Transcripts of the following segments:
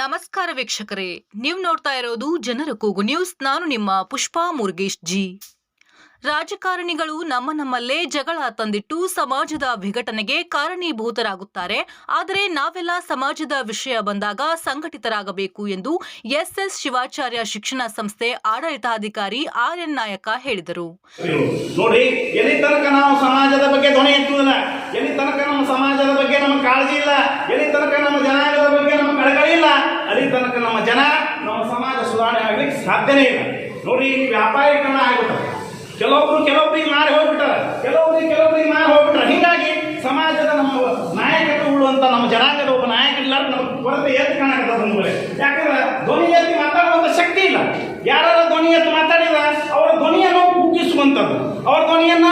ನಮಸ್ಕಾರ ವೀಕ್ಷಕರೇ. ನೀವು ನೋಡ್ತಾ ಇರೋದು ಜನರ ಕೂಗು ನ್ಯೂಸ್. ನಾನು ನಿಮ್ಮ ಪುಷ್ಪಾ ಮುರುಗೇಶ್ ಜಿ. ರಾಜಕಾರಣಿಗಳು ನಮ್ಮ ನಮ್ಮಲ್ಲೇ ಜಗಳ ತಂದಿಟ್ಟು ಸಮಾಜದ ವಿಘಟನೆಗೆ ಕಾರಣೀಭೂತರಾಗುತ್ತಾರೆ. ಆದರೆ ನಾವೆಲ್ಲ ಸಮಾಜದ ವಿಷಯ ಬಂದಾಗ ಸಂಘಟಿತರಾಗಬೇಕು ಎಂದು ಎಸ್ಎಸ್ ಶಿವಾಚಾರ್ಯ ಶಿಕ್ಷಣ ಸಂಸ್ಥೆ ಆಡಳಿತಾಧಿಕಾರಿ ಆರ್ ಎನ್ ನಾಯಕ ಹೇಳಿದರು. ಎಲ್ಲಿ ತನಕ ನಮ್ಮ ಸಮಾಜದ ಬಗ್ಗೆ ನಮಗೆ ಕಾಳಜಿ ಇಲ್ಲ? ಎಲ್ಲಿ ತನಕ ನಮ್ಮ ಜನಾಂಗದ ಬಗ್ಗೆ ಇಲ್ಲ. ಅಲ್ಲಿ ತನಕ ನಮ್ಮ ಜನ, ನಮ್ಮ ಸಮಾಜ ಸುಧಾರಣೆ ಆಗ್ಲಿಕ್ಕೆ ಸಾಧ್ಯನೇ ಇಲ್ಲ. ನೋಡಿ ಇಲ್ಲಿ ವ್ಯಾಪಾರೀಕರಣ ಆಗ್ಬಿಟ್ಟರೆ ಕೆಲವೊಬ್ರು ಕೆಲವೊಬ್ಬರಿಗೆ ಮಾರಿ ಹೋಗ್ಬಿಟ್ಟಾರೆ. ಕೆಲವೊಬ್ರಿಗೆ ಕೆಲವೊಬ್ಬರಿಗೆ ಮಾರಿ ಹೋಗ್ಬಿಟ್ರೆ ಹೀಗಾಗಿ ಸಮಾಜದ ನಮ್ಮ ನಾಯಕತ್ವ ಉಳುವಂತ ನಮ್ಮ ಜನಾಂಗದ ಒಬ್ಬ ನಾಯಕ ಇಲ್ಲ ನಮಗೆ ಕೊರತೆ ಎದ್ದು ಕಾಣಕತ್ತದ ಮೇಲೆ. ಯಾಕಂದ್ರೆ ಧ್ವನಿ ಎತ್ತಿ ಮಾತಾಡುವಂಥ ಶಕ್ತಿ ಇಲ್ಲ. ಯಾರು ಧ್ವನಿ ಎತ್ತಿ ಮಾತಾಡಿಲ್ಲ ಅವರ ಧ್ವನಿಯನ್ನು ಕುಗ್ಗಿಸುವಂಥದ್ದು. ಅವರ ಧ್ವನಿಯನ್ನ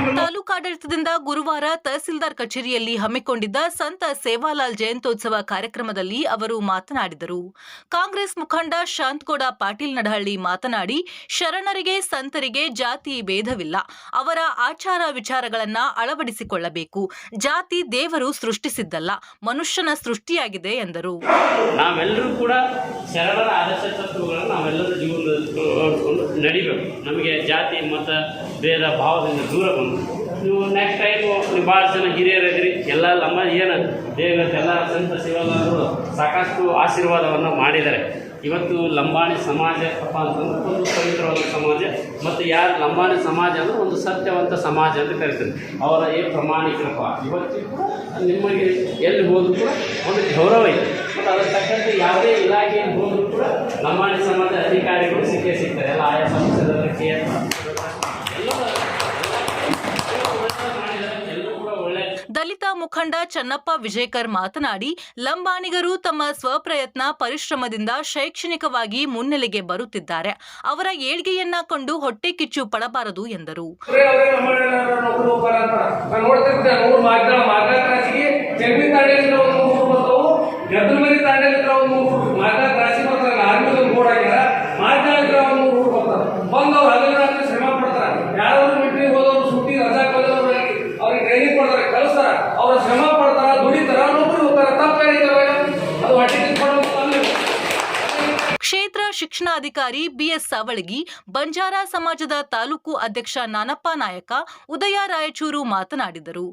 ತಾಲೂಕಾಡಳಿತದಿಂದ ಗುರುವಾರ ತಹಸೀಲ್ದಾರ್ ಕಚೇರಿಯಲ್ಲಿ ಹಮ್ಮಿಕೊಂಡಿದ್ದ ಸಂತ ಸೇವಾಲಾಲ್ ಜಯಂತ್ಯೋತ್ಸವ ಕಾರ್ಯಕ್ರಮದಲ್ಲಿ ಅವರು ಮಾತನಾಡಿದರು. ಕಾಂಗ್ರೆಸ್ ಮುಖಂಡ ಶಾಂತಗೌಡ ಪಾಟೀಲ್ ನಡಹಳ್ಳಿ ಮಾತನಾಡಿ ಶರಣರಿಗೆ ಸಂತರಿಗೆ ಜಾತಿ ಭೇದವಿಲ್ಲ. ಅವರ ಆಚಾರ ವಿಚಾರಗಳನ್ನ ಅಳವಡಿಸಿಕೊಳ್ಳಬೇಕು. ಜಾತಿ ದೇವರು ಸೃಷ್ಟಿಸಿದ್ದಲ್ಲ ಮನುಷ್ಯನ ಸೃಷ್ಟಿಯಾಗಿದೆ ಎಂದರು. ನಾವೆಲ್ಲರೂ ಕೂಡ ಶರಣರ ಆದರ್ಶ ತತ್ವಗಳನ್ನು ನಾವೆಲ್ಲರೂ ನಡಿಬೇಕು. ನಮಗೆ ಜಾತಿ, ಮತ, ಭೇದ, ಭಾವದಿಂದ ದೂರ ಬಂದು. ನೀವು ನೆಕ್ಸ್ಟ್ ಟೈಮು ನೀವು ಭಾಳ ಜನ ಹಿರಿಯರಿದ್ರಿ ಎಲ್ಲ ನಮ್ಮ ಏನು ದೇವ ಎಲ್ಲ ಸಂತ ಶಿವನವರು ಸಾಕಷ್ಟು ಆಶೀರ್ವಾದವನ್ನು ಮಾಡಿದ್ದಾರೆ. ಇವತ್ತು ಲಂಬಾಣಿ ಸಮಾಜ ಅಪ್ಪ ಅಂತಂದ್ರೆ ಒಂದು ಪವಿತ್ರವಾದ ಸಮಾಜ, ಮತ್ತು ಯಾರು ಲಂಬಾಣಿ ಸಮಾಜ ಅಂದರೆ ಒಂದು ಸತ್ಯವಂತ ಸಮಾಜ ಅಂತ ಕರಿತಾರೆ. ಅವರ ಏ ಪ್ರಾಮಾಣಿಕರಪ್ಪ. ಇವತ್ತಿಗೂ ನಿಮಗೆ ಎಲ್ಲಿ ಹೋದ್ರು ಕೂಡ ಒಂದು ಗೌರವ ಇದೆ. ಮತ್ತು ಅದರ ತಕ್ಕಂತೆ ಯಾವುದೇ ಹೋದರೂ ಕೂಡ ಸಂಬಂಧ ಸಮಾಜ ಅಧಿಕಾರಿಗಳು ಸಿಕ್ಕೇ ಸಿಗ್ತಾರೆ. ಎಲ್ಲ ಆಯಾ ಸಂಸ್ಥೆದವರ ಕೆ ಎಲ್ಲರೂ ಕೂಡ ಒಳ್ಳೆ ದಲಿತ ಮುಖಂಡ ಚನ್ನಪ್ಪ ವಿಜಯಕರ್ ಮಾತನಾಡಿ ಲಂಬಾಣಿಗರು ತಮ್ಮ ಸ್ವಪ್ರಯತ್ನ ಪರಿಶ್ರಮದಿಂದ ಶೈಕ್ಷಣಿಕವಾಗಿ ಮುನ್ನೆಲೆಗೆ ಬರುತ್ತಿದ್ದಾರೆ. ಅವರ ಏಳ್ಗೆಯನ್ನ ಕಂಡು ಹೊಟ್ಟೆ ಕಿಚ್ಚು ಪಡಬಾರದು ಎಂದರು. ಶಿಕ್ಷಣಾಧಿಕಾರಿ ಬಿಎಸ್ ಸಾವಳಗಿ, ಬಂಜಾರ ಸಮಾಜದ ತಾಲೂಕು ಅಧ್ಯಕ್ಷ ನಾನಪ್ಪ ನಾಯಕ, ಉದಯ ರಾಯಚೂರು ಮಾತನಾಡಿದರು.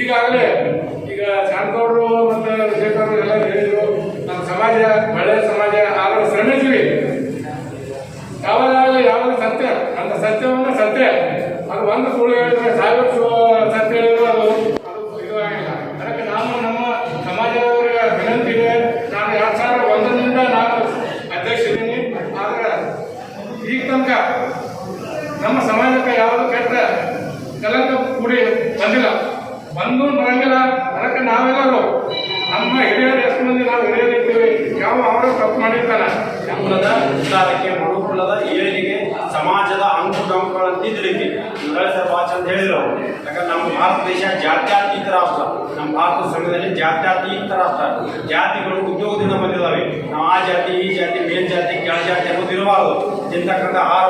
ಈಗಾಗಲೇ ಈಗ ಶಾಂತವರು ಮತ್ತು ವಿಜಯಕೌಡರು ಎಲ್ಲ ಹೇಳಿದ್ರು, ನಮ್ಮ ಸಮಾಜ ನಾವು ನಮ್ಮ ಸಮಾಜದವರಿಗೆ ವಿನಂತಿ ಇದೆ ನಾನು ಎರಡ್ ಸಾವಿರದ ಒಂದರಿಂದ ನಾನು ಅಧ್ಯಕ್ಷ ಇದ್ದೀನಿ ಆದ್ರೆ ಈಗ ತನಕ ನಮ್ಮ ಸಮಾಜಕ್ಕೆ ಯಾವುದು ಕೆಟ್ಟ ಕಲಂಕ ಕೂಡಿ ಬಂದಿಲ್ಲ. ಬಂದು ಬರಂಗಿಲ್ಲ ಅದಕ್ಕೆ ನಾವೆಲ್ಲರೂ ನಮ್ಮ ಹಿರಿಯರು ಎಷ್ಟು ಮಂದಿ ನಾವು ಹಿರಿಯರಿದ್ದೀವಿ, ಯಾವ ಅವರು ತಪ್ಪು ಮಾಡಿರ್ತಾನೆ. ಕುಲದ ಉದ್ಧಾರಕ್ಕೆ ಮನುಕುಲದ ಏಳಿಗೆ ಹೇಳಿದ್ರು ಯಾಕಂದ್ರೆ ನಮ್ಮ ಭಾರತ ದೇಶ ಜಾತ್ಯತೀತ ರಾಷ್ಟ್ರ ನಮ್ಮ ಭಾರತ ಸಂಘದಲ್ಲಿ ಜಾತ್ಯತೀತ ರಾಷ್ಟ್ರ ಜಾತಿಗಳು ಉದ್ಯೋಗದಿಂದ ಬಂದಿದ್ದಾವೆ ನಾವು ಆ ಜಾತಿ ಈ ಜಾತಿ ಮೇಲ್ ಜಾತಿ ಕೆಳ ಜಾತಿ ಅನ್ನೋದು ಇರಬಾರದು ತಿಂತಕ್ಕಂಥ ಆಹಾರ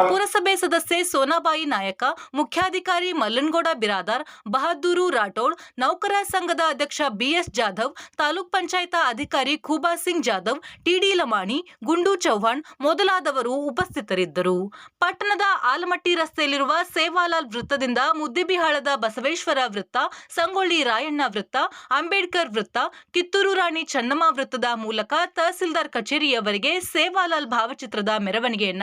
ಪುರಸಭೆ ಸದಸ್ಯೆ ಸೋನಾಬಾಯಿ ನಾಯಕ, ಮುಖ್ಯಾಧಿಕಾರಿ ಮಲ್ಲನ್ಗೌಡ ಬಿರಾದಾರ್, ಬಹದ್ದೂರು ರಾಠೋಡ್, ನೌಕರ ಸಂಘದ ಅಧ್ಯಕ್ಷ ಬಿಎಸ್ ಜಾಧವ್, ತಾಲೂಕ್ ಪಂಚಾಯತ ಅಧಿಕಾರಿ ಖೂಬಾ ಸಿಂಗ್ ಜಾಧವ್, ಟಿಡಿ ಲಮಾಣಿ, ಗುಂಡು ಚೌಹಾಣ್ ಮೊದಲಾದವರು ಉಪಸ್ಥಿತರಿದ್ದರು. ಪಟ್ಟಣದ ಆಲಮಟ್ಟಿ ರಸ್ತೆಯಲ್ಲಿರುವ ಸೇವಾಲಾಲ್ ವೃತ್ತದಿಂದ ಮುದ್ದಿಬಿಹಾಳದ ಬಸವೇಶ್ವರ ವೃತ್ತ, ಸಂಗೊಳ್ಳಿ ರಾಯಣ್ಣ ವೃತ್ತ, ಅಂಬೇಡ್ಕರ್ ವೃತ್ತ, ಕಿತ್ತೂರು ರಾಣಿ ಚನ್ನಮ್ಮ ವೃತ್ತದ ಮೂಲಕ ತಹಸೀಲ್ದಾರ್ ಕಚೇರಿಯವರೆಗೆ ಸೇವಾಲಾಲ್ ಭಾವಚಿತ್ರದ ಮೆರವಣಿಗೆಯನ್ನ